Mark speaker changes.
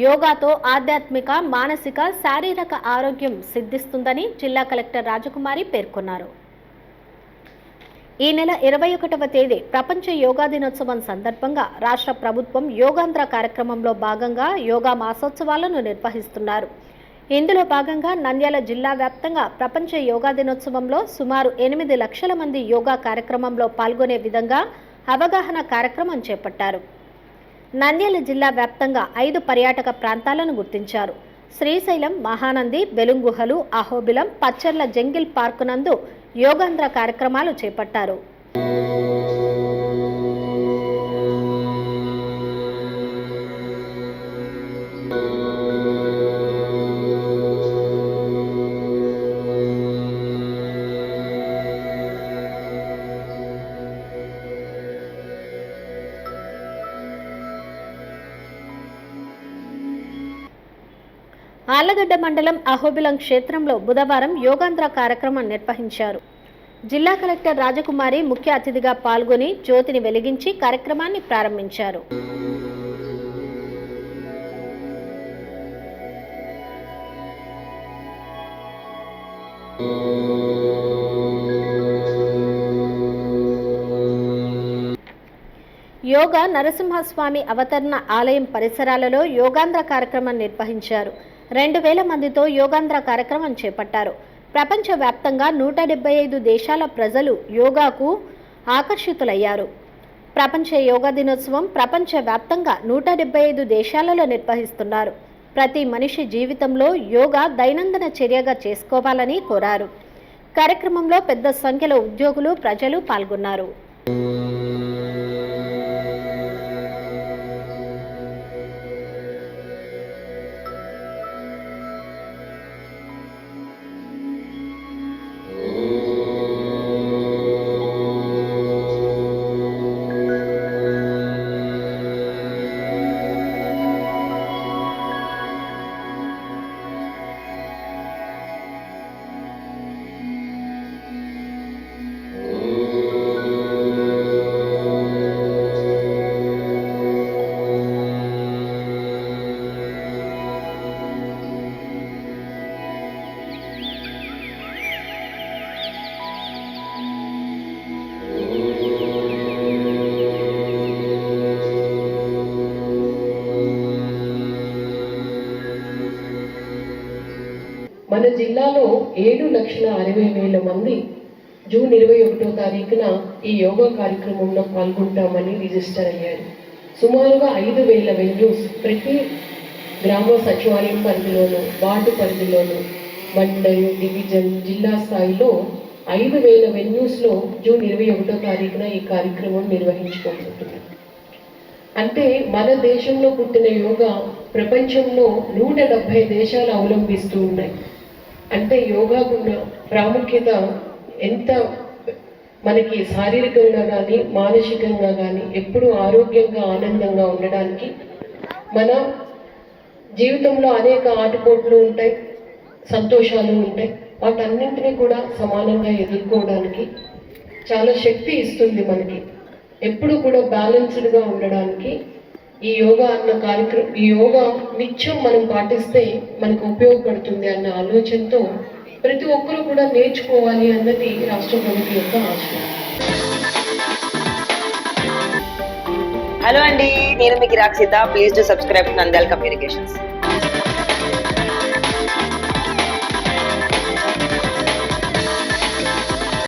Speaker 1: యోగాతో ఆధ్యాత్మిక మానసిక శారీరక ఆరోగ్యం సిద్ధిస్తుందని జిల్లా కలెక్టర్ రాజకుమారి పేర్కొన్నారు. ఈ నెల ఇరవై ఒకటవ తేదీ ప్రపంచ యోగా దినోత్సవం సందర్భంగా రాష్ట్ర ప్రభుత్వం యోగాంధ్ర కార్యక్రమంలో భాగంగా యోగా మాసోత్సవాలను నిర్వహిస్తున్నారు. ఇందులో భాగంగా నంద్యాల జిల్లా వ్యాప్తంగా ప్రపంచ యోగా దినోత్సవంలో సుమారు ఎనిమిది లక్షల మంది యోగా కార్యక్రమంలో పాల్గొనే విధంగా అవగాహన కార్యక్రమం చేపట్టారు. నంద్యాల జిల్లా వ్యాప్తంగా ఐదు పర్యాటక ప్రాంతాలను గుర్తించారు. శ్రీశైలం మహానంది బెలుంగుహలు అహోబిలం పచ్చర్ల జంగిల్ పార్కు నందు యోగాంధ్ర కార్యక్రమాలు చేపట్టారు. ఆళ్ళగడ్డ మండలం అహోబిలం క్షేత్రంలో బుధవారం యోగాంధ్ర కార్యక్రమం నిర్వహించారు. జిల్లా కలెక్టర్ రాజకుమారి ముఖ్య అతిథిగా పాల్గొని జ్యోతిని వెలిగించి కార్యక్రమాన్ని ప్రారంభించారు. యోగా నరసింహస్వామి అవతరణ ఆలయం పరిసరాలలో యోగాంధ్ర కార్యక్రమం నిర్వహించారు. రెండు వేల మందితో యోగాంధ్ర కార్యక్రమం చేపట్టారు. ప్రపంచవ్యాప్తంగా నూట డెబ్బై ఐదు దేశాల ప్రజలు యోగాకు ఆకర్షితులయ్యారు. ప్రపంచ యోగా దినోత్సవం ప్రపంచవ్యాప్తంగా నూట డెబ్బై ఐదు దేశాలలో నిర్వహిస్తున్నారు. ప్రతి మనిషి జీవితంలో యోగా దైనందిన చర్యగా చేసుకోవాలని కోరారు. కార్యక్రమంలో పెద్ద సంఖ్యలో ఉద్యోగులు ప్రజలు పాల్గొన్నారు.
Speaker 2: మన జిల్లాలో ఏడు లక్షల అరవై వేల మంది జూన్ ఇరవై ఒకటో తారీఖున ఈ యోగా కార్యక్రమంలో పాల్గొంటామని రిజిస్టర్ అయ్యారు. సుమారుగా ఐదు వేల వెన్యూస్ ప్రతి గ్రామ సచివాలయం పరిధిలోను వార్డు పరిధిలోను మండల్ డివిజన్ జిల్లా స్థాయిలో ఐదు వేల వెన్యూస్లో జూన్ ఇరవై ఒకటో తారీఖున ఈ కార్యక్రమం నిర్వహించుకోబోతుంది అంటే మన దేశంలో పుట్టిన యోగా ప్రపంచంలో నూట డెబ్బై దేశాలు అవలంబిస్తూ ఉన్నాయి. అంటే యోగాకున్న ప్రాముఖ్యత ఎంత మనకి శారీరకంగా కానీ మానసికంగా కానీ ఎప్పుడూ ఆరోగ్యంగా ఆనందంగా ఉండడానికి మన జీవితంలో అనేక ఆటుపోట్లు ఉంటాయి సంతోషాలు ఉంటాయి. వాటన్నింటినీ కూడా సమానంగా ఎదుర్కోవడానికి చాలా శక్తి ఇస్తుంది మనకి. ఎప్పుడు కూడా బ్యాలెన్స్డ్గా ఉండడానికి ఈ యోగా అన్న కార్యక్రమం ఈ యోగా నిత్యం మనం పాటిస్తే మనకు ఉపయోగపడుతుంది అన్న ఆలోచనతో ప్రతి ఒక్కరూ కూడా నేర్చుకోవాలి అన్నది రాష్ట్ర ప్రభుత్వం యొక్క ఆశయం
Speaker 3: హలో అండి నేను మీకు Rakshita please to subscribe Nandal communications